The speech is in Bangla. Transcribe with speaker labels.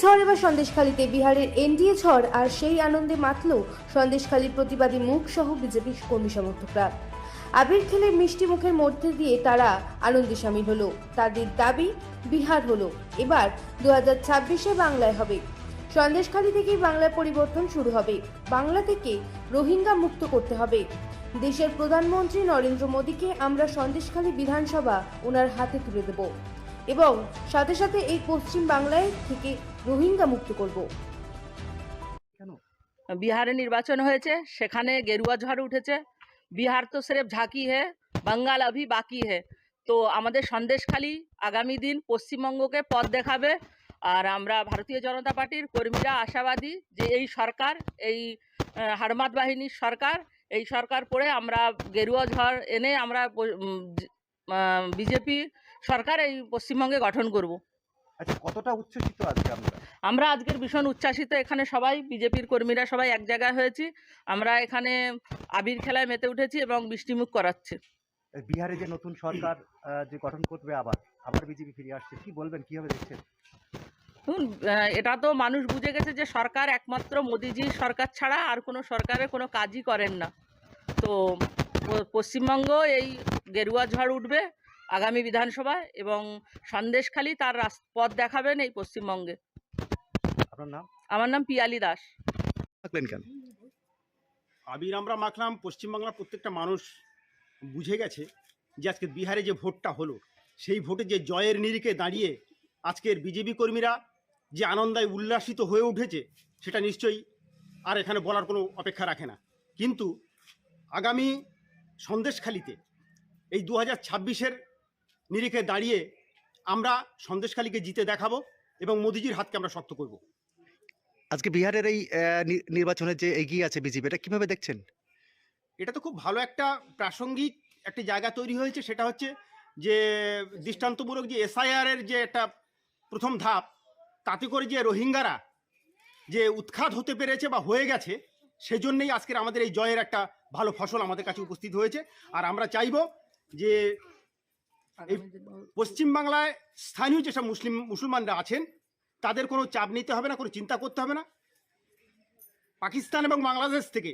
Speaker 1: ঝড় এবার সন্দেশখালীতে। বিহারের এনডিএ ঝড় আর সেই আনন্দে মাতল সন্দেশখালীর প্রতিবাদী মুখ সহ বিজেপি কর্মী সমর্থকরা আবির খেলে মিষ্টি মুখের মধ্যে দিয়ে তারা আনন্দে সামিল হলো। তাদের দাবি, বিহার হলো। এবার দু হাজার ছাব্বিশে বাংলায় হবে। সন্দেশখালী থেকেই বাংলায় পরিবর্তন শুরু হবে। বাংলা থেকে রোহিঙ্গা মুক্ত করতে হবে। দেশের প্রধানমন্ত্রী নরেন্দ্র মোদীকে আমরা সন্দেশখালী বিধানসভা ওনার হাতে তুলে দেব। এবং সাথে সাথে এই পশ্চিম বাংলায় থেকে রোহিঙ্গা মুক্ত করব।
Speaker 2: বিহারে নির্বাচন হয়েছে, সেখানে গেরুয়া ঝড় উঠেছে। বিহার তো সিরেফ ঝাঁকি হে, বাঙ্গাল আভি বাকি হে। তো আমাদের সন্দেশখালী আগামী দিন পশ্চিমবঙ্গকে পথ দেখাবে। আর আমরা ভারতীয় জনতা পার্টির কর্মীরা আশাবাদী যে এই সরকার, এই হারমাত বাহিনীর সরকার, এই সরকার পড়ে আমরা গেরুয়া ঝড় এনে আমরা বিজেপি সরকার এই পশ্চিমবঙ্গে গঠন করব।
Speaker 3: আচ্ছা কতটা উচ্ছ্বসিত আজকে আমরা?
Speaker 2: আমরা আজকের ভীষণ উচ্ছ্বাসিত। এখানে সবাই বিজেপির কর্মীরা সবাই এক জায়গায় হয়েছি। আমরা এখানে আবির খেলায় মেতে উঠেছি এবং বৃষ্টিমুখ করাচ্ছে।
Speaker 3: বিহারে যে নতুন সরকার যে গঠন করবে আবার আবার বিজেপি ফিরে আসছে কি বলবেন কীভাবে দেখছেন?
Speaker 2: এটা তো মানুষ বুঝে গেছে যে সরকার একমাত্র মোদিজির সরকার ছাড়া আর কোনো সরকারের কোনো কাজই করেন না। তো পশ্চিমবঙ্গ এই গেরুয়া ঝড় উঠবে আগামী বিধানসভায় এবং সন্দেশখালী তার পথ দেখাবেন এই পশ্চিমবঙ্গে।
Speaker 3: আপনার নাম?
Speaker 2: আমার নাম পিয়ালি দাস।
Speaker 3: থাকলেন কেন?
Speaker 4: আবির আমরা মাখলাম পশ্চিমবাংলার প্রত্যেকটা মানুষ বুঝে গেছে যে আজকে বিহারে যে ভোটটা হলো সেই ভোটে যে জয়ের নিরিখে দাঁড়িয়ে আজকের বিজেপি কর্মীরা যে আনন্দায় উল্লাসিত হয়ে উঠেছে সেটা নিশ্চয়ই আর এখানে বলার কোনো অপেক্ষা রাখে না। কিন্তু আগামী সন্দেশখালিতে এই দু হাজার ছাব্বিশের নিরিখে দাঁড়িয়ে আমরা সন্দেশখালীকে জিতে দেখাবো এবং মোদিজির হাতকে আমরা শক্ত করব।
Speaker 5: আজকে বিহারের এই নির্বাচনে যে এগিয়ে আছে বিজেপি এটা কীভাবে দেখছেন?
Speaker 4: এটা তো খুব ভালো একটা প্রাসঙ্গিক একটি জায়গা তৈরি হয়েছে সেটা হচ্ছে যে দৃষ্টান্তমূলক যে এসআইআর এর যে একটা প্রথম ধাপ তাতে করে যে রোহিঙ্গারা যে উৎখাত হতে পেরেছে বা হয়ে গেছে সেজন্যই আজকের আমাদের এই জয়ের একটা ভালো ফসল আমাদের কাছে উপস্থিত হয়েছে। আর আমরা চাইব যে এই পশ্চিমবাংলায় স্থানীয় যেসব মুসলিম মুসলমানরা আছেন তাদের কোনো চাপ নিতে হবে না কোনো চিন্তা করতে হবে না। পাকিস্তান এবং বাংলাদেশ থেকে